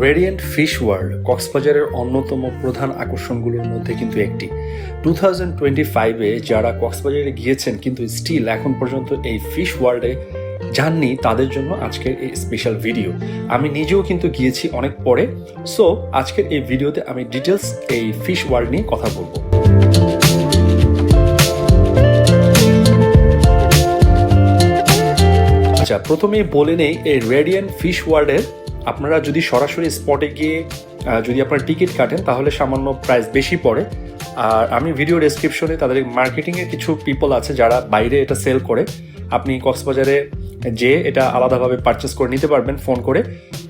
Radiant fish world কক্সবাজারের অন্যতম প্রধান আকর্ষণগুলোর মধ্যে কিন্তু একটি। টু থাউজেন্ড টোয়েন্টি ফাইভে যারা কক্সবাজারে গিয়েছেন, কিন্তু স্টিল এখন পর্যন্ত এই ফিশ ওয়ার্ল্ডে যাননি, তাদের জন্য আজকের এই স্পেশাল ভিডিও আমি নিজেও কিন্তু গিয়েছি অনেক পরে সো আজকের এই ভিডিওতে আমি ডিটেলস এই ফিশ ওয়ার্ল্ড নিয়ে কথা বলব। আচ্ছা প্রথমেই বলে নেই, এই রেডিয়েন্ট ফিশ ওয়ার্ল্ডের আপনারা যদি সরাসরি স্পটে গিয়ে যদি আপনারা টিকিট কাটেন, তাহলে সামান্য প্রাইস বেশি পড়ে। আর আমি ভিডিও ডেসক্রিপশনে তাদের মার্কেটিংয়ের কিছু পিপল আছে যারা বাইরে এটা সেল করে। আপনি কক্সবাজারে যে এটা আলাদাভাবে পারচেস করে নিতে পারবেন ফোন করে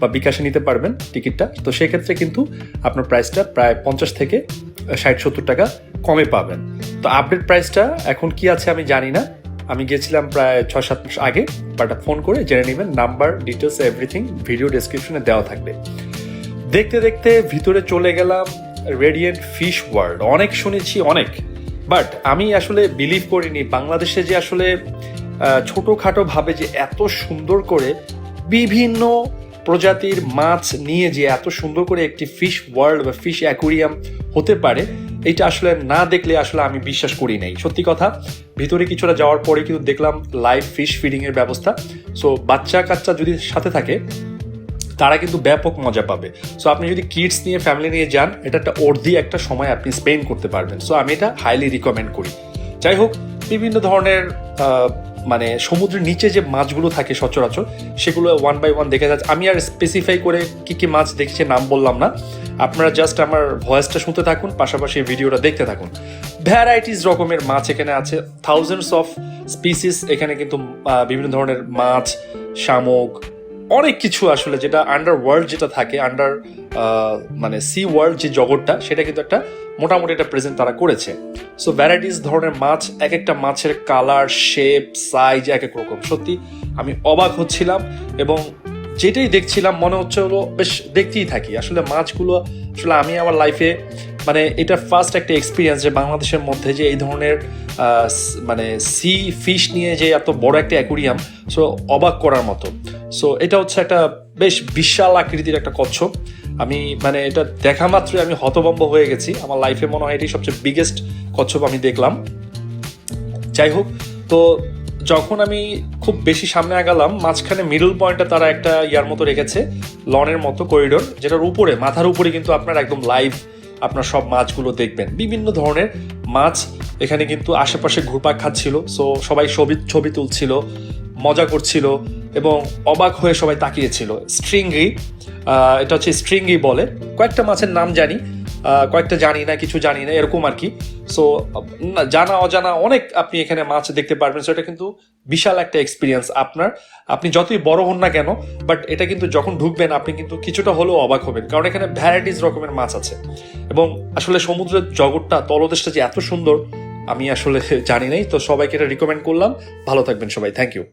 বা বিকাশে নিতে পারবেন টিকিটটা তো সেক্ষেত্রে কিন্তু আপনার প্রাইসটা প্রায় পঞ্চাশ থেকে ষাট সত্তর টাকা কমে পাবেন। তো আপডেট প্রাইসটা এখন কি আছে আমি জানি না। আমি গিয়েছিলাম প্রায় ছয় সাত মাস আগে বাট ফোন করে জেনে নেবেন নাম্বার ডিটেলস এভরিথিং ভিডিও ডেসক্রিপশনে দেওয়া থাকবে। দেখতে দেখতে ভিতরে চলে গেলাম রেডিয়েন্ট ফিশ ওয়ার্ল্ড অনেক শুনেছি অনেক। বাট আমি আসলে বিলিভ করিনি বাংলাদেশে যে আসলে আহ, ছোটোখাটো ভাবে যে এত সুন্দর করে বিভিন্ন প্রজাতির মাছ নিয়ে যে এত সুন্দর করে একটি ফিশ ওয়ার্ল্ড বা ফিশ অ্যাকুরিয়াম হতে পারে এটা আসলে না দেখলে আসলে আমি বিশ্বাস করি নাই। সত্যি কথা, ভিতরে কিছুটা যাওয়ার পরে কিন্তু দেখলাম লাইভ ফিশ ফিডিংয়ের ব্যবস্থা। সো বাচ্চা কাচ্চা যদি সাথে থাকে, তারা কিন্তু ব্যাপক মজা পাবে। সো আপনি যদি কিডস নিয়ে ফ্যামিলি নিয়ে যান, এটা একটা অর্ধি একটা সময় আপনি স্পেন্ড করতে পারবেন। সো আমি এটা হাইলি রিকমেন্ড করি। যাই হোক, বিভিন্ন ধরনের মানে সমুদ্রের নিচে যে মাছগুলো থাকে সচরাচর, সেগুলো ওয়ান বাই ওয়ান দেখে যাচ্ছে। আমি আর স্পেসিফাই করে কী কী মাছ দেখছে নাম বললাম না। আপনারা জাস্ট আমার ভয়েসটা শুনতে থাকুন, পাশাপাশি ভিডিওটা দেখতে থাকুন। ভ্যারাইটিস রকমের মাছ এখানে আছে। থাউজেন্ডস অফ স্পিসিস এখানে কিন্তু বিভিন্ন ধরনের মাছ, শামুক অনেক কিছু আসলে যেটা আন্ডার ওয়ার্ল্ড যেটা থাকে আন্ডার মানে সি ওয়ার্ল্ড যে জগৎটা, সেটা কিন্তু একটা মোটামুটি একটা প্রেজেন্ট তারা করেছে। সো ভ্যারাইটিস ধরনের মাছ এক একটা মাছের কালার শেপ সাইজ এক এক রকম। সত্যি, আমি অবাক হচ্ছিলাম এবং যেটাই দেখছিলাম মনে হচ্ছে হলো বেশ দেখতেই থাকি। আসলে মাছগুলো, আসলে আমি আমার লাইফে মানে এটা ফার্স্ট একটা এক্সপিরিয়েন্স যে বাংলাদেশের মধ্যে যে এই ধরনের মানে সি ফিশ নিয়ে যে এত বড় একটা অ্যাকুরিয়াম সো অবাক করার মতো। সো এটা হচ্ছে একটা বেশ বিশাল আকৃতির একটা কচ্ছপ। আমি মানে এটা দেখা মাত্রই আমি হতভম্ব হয়ে গেছি। আমার লাইফে মনে হয় এটি সবচেয়ে বিগেস্ট কচ্ছপ আমি দেখলাম। যাই হোক, তো যখন আমি খুব বেশি সামনে আগালাম, মাঝখানে মিডল পয়েন্টে তারা একটা ইয়ার মতো রেখেছে লনের মতো করিডোর যেটার উপরে, মাথার উপরে কিন্তু আপনার একদম লাইভ আপনার সব মাছগুলো দেখবেন। বিভিন্ন ধরনের মাছ এখানে কিন্তু আশেপাশে ঘুরপাক খাচ্ছিল সো সবাই ছবি ছবি তুলছিল, মজা করছিল এবং অবাক হয়ে সবাই তাকিয়েছিল। স্ট্রিঙ্গি এটা হচ্ছে স্ট্রিঙ্গি বলে। কয়েকটা মাছের নাম জানি কয়েকটা জানি না, কিছু জানি না, এরকম আর কি। সো জানা, অজানা অনেক আপনি এখানে মাছ দেখতে পারবেন। সেটা কিন্তু বিশাল একটা এক্সপিরিয়েন্স আপনার। আপনি যতই বড় হন না কেন বাট এটা কিন্তু যখন ঢুকবেন, আপনি কিন্তু কিছুটা হলেও অবাক হবেন। কারণ এখানে ভ্যারাইটিস রকমের মাছ আছে। এবং আসলে সমুদ্রের জগৎটা, তলদেশটা যে এত সুন্দর, আমি আসলে জানি নাই। তো সবাইকে এটা রিকমেন্ড করলাম। ভালো থাকবেন সবাই। Thank you